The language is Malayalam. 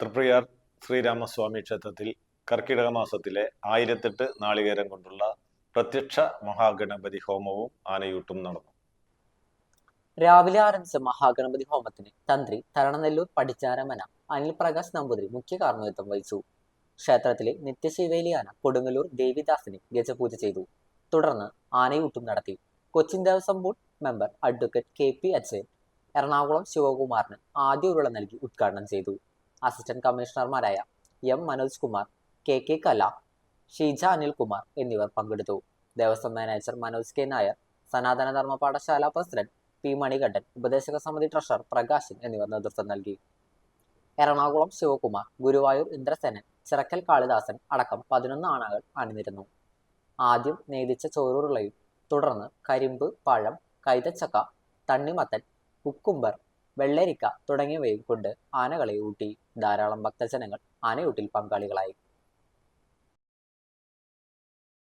തൃപ്രയാർ ശ്രീരാമസ്വാമി ക്ഷേത്രത്തിൽ കർക്കിടക മാസത്തിലെ ആയിരത്തെട്ട് നാളികേരം കൊണ്ടുള്ള പ്രത്യക്ഷ മഹാഗണപതി ഹോമവും ആനയൂട്ടും നടന്നു. രാവിലെ ആരംഭിച്ച മഹാഗണപതി ഹോമത്തിന് തന്ത്രി തരണനെല്ലൂർ പഠിച്ചാരമന അനിൽ പ്രകാശ് നമ്പൂതിരി മുഖ്യ കാർമ്മികത്വം വഹിച്ചു. ക്ഷേത്രത്തിലെ നിത്യശൈവേലിയാന കൊടുങ്ങല്ലൂർ ദേവിദാസിനെ ഗജപൂജ ചെയ്തു. തുടർന്ന് ആനയൂട്ടും നടത്തി. Cochin Devaswom board member advocate K P Achan Ernakulam ശിവകുമാറിന് ആദ്യ ഉരുള നൽകി ഉദ്ഘാടനം ചെയ്തു. അസിസ്റ്റന്റ് കമ്മീഷണർമാരായ M Manoj Kumar K K Kala Sheeja Anilkumar എന്നിവർ പങ്കെടുത്തു. Devaswom manager Manoj K Nair Sanatana Dharma Pathashala president P Manikandan ഉപദേശക സമിതി ട്രഷറർ പ്രകാശൻ എന്നിവർ നേതൃത്വം നൽകി. എറണാകുളം ശിവകുമാർ ഗുരുവായൂർ ഇന്ദ്രസേനൻ ചിറക്കൽ കാളിദാസൻ അടക്കം പതിനൊന്ന് ആണകൾ അണിനിരുന്നു. ആദ്യം നേതിച്ച ചോറുരുളയും തുടർന്ന് കരിമ്പ് പഴം കൈതച്ചക്ക തണ്ണിമത്തൻ കുക്കുംബർ വെള്ളരിക്ക തുടങ്ങിയവയും കൊണ്ട് ആനകളെ ഊട്ടി ധാരാളം ഭക്തജനങ്ങൾ ആനയൂട്ടിൽ പങ്കാളികളായി.